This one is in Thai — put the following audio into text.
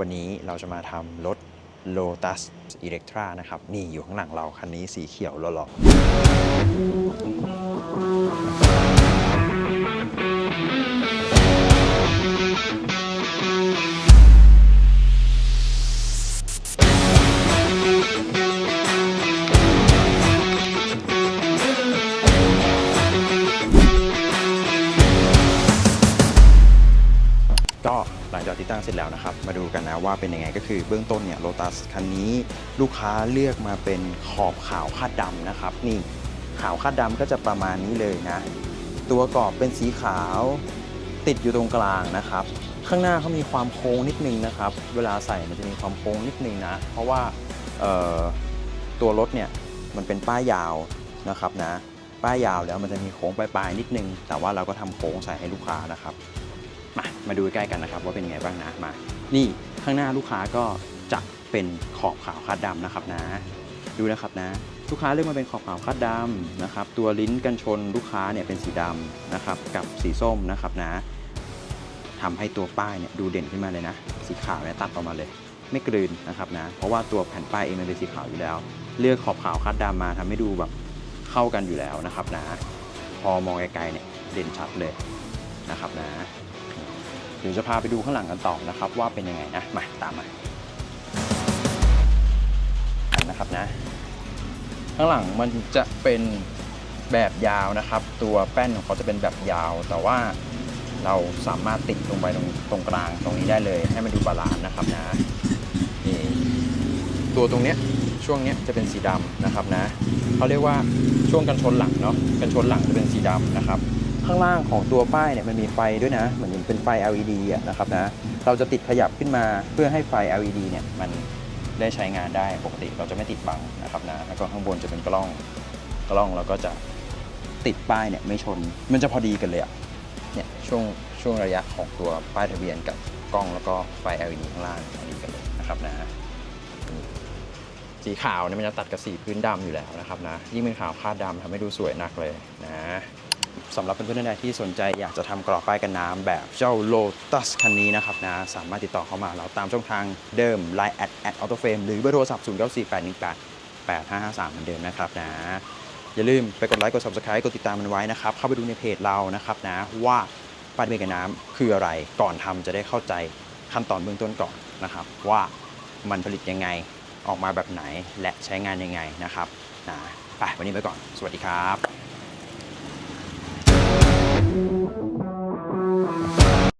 วันนี้เราจะมาทำรถ Lotus Electra นะครับ นี่อยู่ข้างหลังเรา คันนี้สีเขียวหล่อๆ ก็หลังจากติดตั้งเสร็จแล้วนะครับ มาดูกันนะว่าเป็นยังไงก็คือเบื้องต้นเนี่ย Lotus คันนี้ลูกค้าเลือกมาเป็นขอบขาวคาดดำนะครับ นี่ขาวคาดดำก็จะประมาณนี้เลยนะ ตัวกรอบเป็นสีขาวติดอยู่ตรงกลางนะครับ ข้างหน้าเขามีความโค้งนิดนึงนะครับ เวลาใส่มันจะมีความโค้งนิดนึงนะ เพราะว่าตัวรถเนี่ยมันเป็นป้ายยาวนะครับนะ ป้ายยาวแล้วมันจะมีโค้งปลายๆนิดนึง แต่ว่าเราก็ทำโค้งใส่ให้ลูกค้านะครับ มาดูใกล้กันนะครับว่าเป็นไงบ้างนะมา นี่ข้างหน้าลูกค้าก็จะเป็นขอบขาวคาดดำนะครับนะ ดูนะครับนะ ลูกค้าเลือกมาเป็นขอบขาวคาดดำนะครับ ตัวลิ้นกันชนลูกค้าเนี่ยเป็นสีดำนะครับกับสีส้มนะครับนะทำให้ตัวป้ายเนี่ยดูเด่นขึ้นมาเลยนะ สีขาวเนี่ยตัดออกมาเลย ไม่กลืนนะครับนะ เพราะว่าตัวแผ่นป้ายเองมันเป็นสีขาวอยู่แล้ว เลือกขอบขาวคาดดำมาทำให้ดูแบบเข้ากันอยู่แล้วนะครับนะ พอมองไกลๆเนี่ยเด่นชัดเลยนะครับนะ ดี๋ยวจะพาไปดูข้างหลังกันต่อนะครับ ว่าเป็นยังไงนะ มาตามมานะครับนะ ข้างหลังมันจะเป็นแบบยาวนะครับ ตัวแป้นของเขาจะเป็นแบบยาว แต่ว่าเราสามารถติดลงไปตรงตรงกลางตรงนี้ได้เลย ให้มันดูบาลานซ์นะครับนะนี่ตัวตรงเนี้ยช่วงเนี้ยจะเป็นสีดำนะครับนะเขาเรียกว่าช่วงกันชนหลังเนาะกันชนหลังจะเป็นสีดำนะครับ ข้างล่างของตัวป้ายเนี่ยมันมีไฟด้วยนะ เหมือนเป็นไฟ LED อะนะครับนะ เราจะติดขยับขึ้นมาเพื่อให้ไฟ LED เนี่ยมันได้ใช้งานได้ปกติเราจะไม่ติดบังนะครับนะ แล้วก็ข้างบนจะเป็นกล้อง กล้องเราก็จะติดป้ายเนี่ยไม่ชน มันจะพอดีกันเลยอะเนี่ยช่วงช่วงระยะของตัวป้ายทะเบียนกับกล้องแล้วก็ไฟ LED ข้างล่างพอดีกันเลยนะครับนะสีขาวเนี่ยมันจะตัดกับสีพื้นดำอยู่แล้วนะครับนะ ยิ่งเป็นขาวคาดดำทำให้ดูสวยนักเลยนะ สำหรับเพื่อนๆท่านใดที่สนใจอยากจะทำกรอบป้ายกันน้ำแบบเจ้า Lotus คันนี้นะครับนะสามารถติดต่อเข้ามาเราตามช่องทางเดิม Line แอดแอดออโตเฟมหรือเบอร์โทรศัพท์0 9 4 8 1 8 8 5 5 3เหมือนเดิมนะครับนะอย่าลืมไปกดไลค์กด Subscribe กดติดตามมันไว้นะครับ เข้าไปดูในเพจเรานะครับนะว่าป้ายเบียนกันน้ำคืออะไรก่อนทำจะได้เข้าใจขั้นตอนเบื้องต้นก่อนนะครับ ว่ามันผลิตยังไงออกมาแบบไหนและใช้งานยังไงนะครับนะไปวันนี้ไปก่อน สวัสดีครับ Thank you.